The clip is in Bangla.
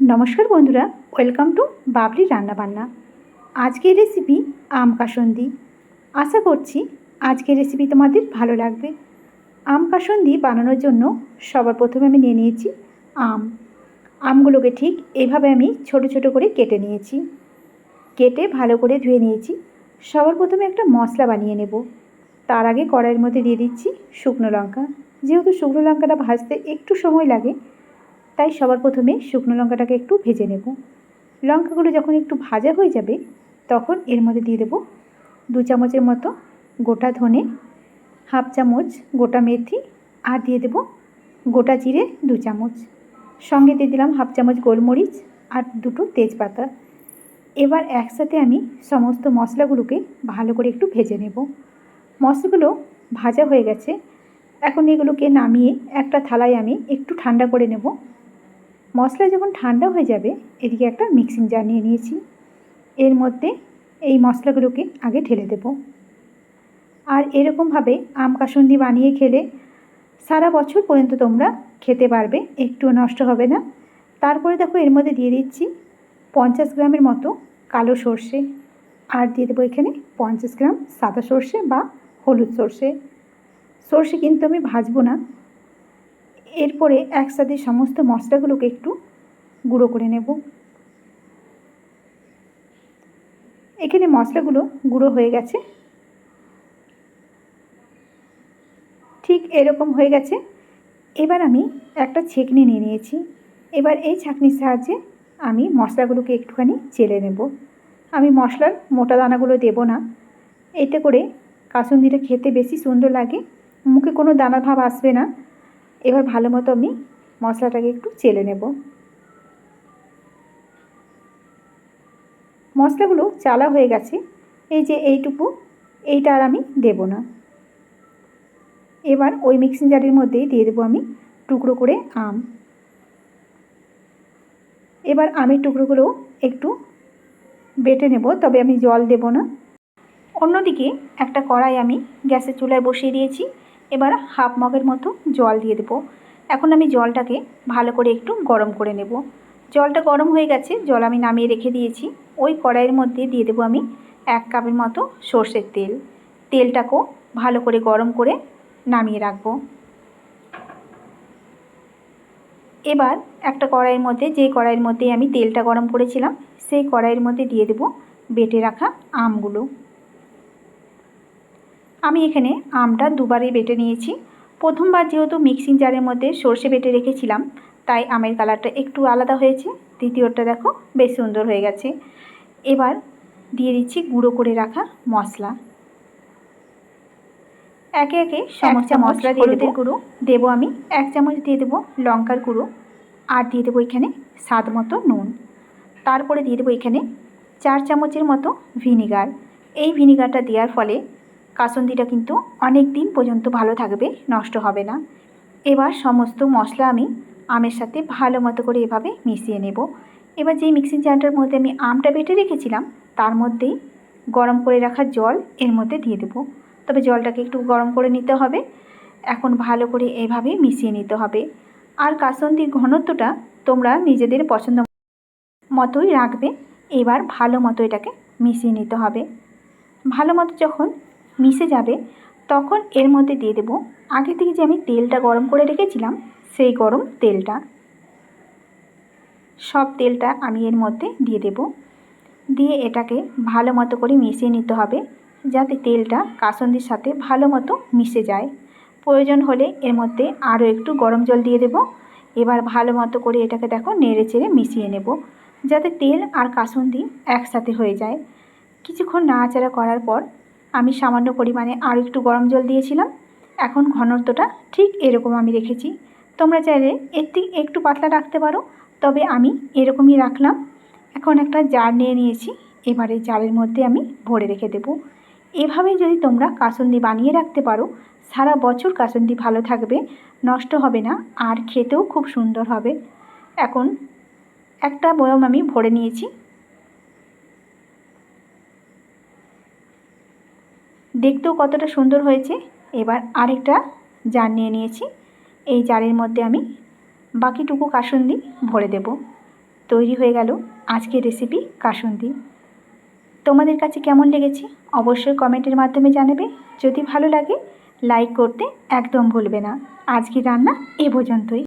নমস্কার বন্ধুরা ওয়েলকাম টু বাবলি রান্নাবান্না। আজকের রেসিপি আম কাসন্দি। আশা করছি আজকের রেসিপি তোমাদের ভালো লাগবে। আম কাসন্দি বানানোর জন্য সবার প্রথমে আমি নিয়ে নিয়েছি আম। আমগুলোকে ঠিক এভাবে আমি ছোট ছোট করে কেটে নিয়েছি। কেটে ভালো করে ধুয়ে নিয়েছি। সবার প্রথমে একটা মশলা বানিয়ে নেব। তার আগে কড়াইয়ের মধ্যে দিয়ে দিচ্ছি শুকনো লঙ্কা। যেহেতু শুকনো লঙ্কাটা ভাজতে একটু সময় লাগে তাই সবার প্রথমে শুকনো লঙ্কাটাকে একটু ভেজে নেব। লঙ্কাগুলো যখন একটু ভাজা হয়ে যাবে, তখন এর মধ্যে দিয়ে দেব দু চামচের মতো গোটা ধনে, হাফ চামচ গোটা মেথি আর দিয়ে দেব গোটা জিরে দু চামচ। সঙ্গে দিয়ে দিলাম হাফ চামচ গোলমরিচ আর দুটো তেজপাতা। এবার একসাথে আমি সমস্ত মশলাগুলোকে ভালো করে একটু ভেজে নেব। মশলাগুলো ভাজা হয়ে গেছে। এখন এগুলোকে নামিয়ে একটা থালায় আমি একটু ঠান্ডা করে নেব। মশলা যখন ঠান্ডা হয়ে যাবে, এদিকে একটা মিক্সিং জার নিয়ে নিয়েছি। এর মধ্যে এই মশলাগুলোকে আগে ঢেলে দেব। আর এরকমভাবে আম কাসুন্দি বানিয়ে খেলে সারা বছর পর্যন্ত তোমরা খেতে পারবে, একটুও নষ্ট হবে না। তারপরে দেখো এর মধ্যে দিয়ে দিচ্ছি পঞ্চাশ গ্রামের মতো কালো সর্ষে। আর দিয়ে দেবো এখানে পঞ্চাশ গ্রাম সাদা সর্ষে বা হলুদ সর্ষে। সর্ষে কিন্তু আমি ভাজবো না এরপরে একসাথে সমস্ত মশলাগুলোকে একটু গুঁড়ো করে নেব। এখানে মশলাগুলো গুঁড়ো হয়ে গেছে। ঠিক এরকম হয়ে গেছে। এবার আমি একটা ছেঁকনি নিয়ে নিয়েছি। এবার এই ছাঁকনির সাহায্যে আমি মশলাগুলোকে একটুখানি চেলে নেব। আমি মশলার মোটা দানাগুলো দেব না। এতে করে কাসুন্দিটা খেতে বেশি সুন্দর লাগে। মুখে কোনো দানা ভাব আসবে না। এবার ভালো মতো আমি মশলাটাকে একটু চেলে নেব। মশলাগুলো চালা হয়ে গেছে, এই যে এইটুকু, এইটা আর আমি দেব না। এবার ওই মিক্সিং জারের মধ্যেই দিয়ে দেবো আমি টুকরো করে আম। এবার আমের টুকরোগুলো একটু বেটে নেব, তবে আমি জল দেব না। অন্যদিকে একটা কড়াই আমি গ্যাসের চুলায় বসিয়ে দিয়েছি। এবার হাফ মগের মতো জল দিয়ে দেবো। এখন আমি জলটাকে ভালো করে একটু গরম করে নেব। জলটা গরম হয়ে গেছে, জল আমি নামিয়ে রেখে দিয়েছি। ওই কড়াইয়ের মধ্যে দিয়ে দেবো আমি এক কাপের মতো সর্ষের তেল। তেলটাকেও ভালো করে গরম করে নামিয়ে রাখব। এবার একটা কড়াইয়ের মধ্যে, যে কড়াইয়ের মধ্যে আমি তেলটা গরম করেছিলাম, সেই কড়াইয়ের মধ্যে দিয়ে দেবো বেটে রাখা আমগুলো। আমি এখানে আমটা দুবারই বেটে নিয়েছি। প্রথমবার যেহেতু মিক্সিং জারের মধ্যে সর্ষে বেটে রেখেছিলাম তাই আমের কালারটা একটু আলাদা হয়েছে। দ্বিতীয়টা দেখো বেশ সুন্দর হয়ে গেছে। এবার দিয়ে দিচ্ছি গুঁড়ো করে রাখা মশলা। একে একে সমস্ত মশলা দিয়ে দেবো। গুঁড়ো। দেবো আমি এক চামচ দিয়ে দেবো লঙ্কার গুঁড়ো। আর দিয়ে দেবো এখানে স্বাদ মতো নুন। তারপরে দিয়ে দেবো এখানে চার চামচের মতো ভিনিগার। এই ভিনিগারটা দেওয়ার ফলে কাসন্দিটা কিন্তু অনেক দিন পর্যন্ত ভালো থাকবে, নষ্ট হবে না। এবার সমস্ত মশলা আমি আমের সাথে ভালো মতো করে এভাবে মিশিয়ে নেব। এবার যেই মিক্সিং জারটার মধ্যে আমি আমটা বেটে রেখেছিলাম, তার মধ্যেই গরম করে রাখা জল এর মধ্যে দিয়ে দেবো। তবে জলটাকে একটু গরম করে নিতে হবে। এখন ভালো করে এভাবে মিশিয়ে নিতে হবে। আর কাসন্দির ঘনত্বটা তোমরা নিজেদের পছন্দ মতোই রাখবে। এবার ভালো মতো এটাকে মিশিয়ে নিতে হবে। ভালো মতো যখন মিশে যাবে, তখন এর মধ্যে দিয়ে দেবো। আগে থেকে যে আমি তেলটা গরম করে রেখেছিলাম, সেই গরম তেলটা। সব তেলটা আমি এর মধ্যে দিয়ে দেব। দিয়ে এটাকে ভালো মতো করে মিশিয়ে নিতে হবে, যাতে তেলটা কাসন্দির সাথে ভালো মতো মিশে যায়। প্রয়োজন হলে এর মধ্যে আরও একটু গরম জল দিয়ে দেব। এবার ভালো মতো করে এটাকে দেখো নেড়ে চেড়ে মিশিয়ে নেব, যাতে তেল আর কাসন্দি একসাথে হয়ে যায়। কিছুক্ষণ নাড়াচাড়া করার পর আমি সামান্য পরিমাণে আর একটু গরম জল দিয়েছিলাম। এখন ঘনত্বটা ঠিক এরকম আমি রেখেছি। তোমরা চাইলে এর থেকে একটু পাতলা রাখতে পারো, তবে আমি এরকমই রাখলাম। এখন একটা জার নিয়ে নিয়েছি, এবারে জারের মধ্যে আমি ভরে রেখে দেব। এভাবে যদি তোমরা কাসন্দি বানিয়ে রাখতে পারো, সারা বছর কাসন্দি ভালো থাকবে, নষ্ট হবে না, আর খেতেও খুব সুন্দর হবে। এখন একটা বয়ম আমি ভরে নিয়েছি। দেখতেও কতটা সুন্দর হয়েছে। এবার আরেকটা জার নিয়ে নিয়েছি। এই জারের মধ্যে আমি বাকিটুকু কাসুন্দি ভরে দেব। তৈরি হয়ে গেল আজকের রেসিপি কাসুন্দি। তোমাদের কাছে কেমন লেগেছে অবশ্যই কমেন্টের মাধ্যমে জানাবে। যদি ভালো লাগে লাইক করতে একদম ভুলবে না। আজকের রান্না এ পর্যন্তই।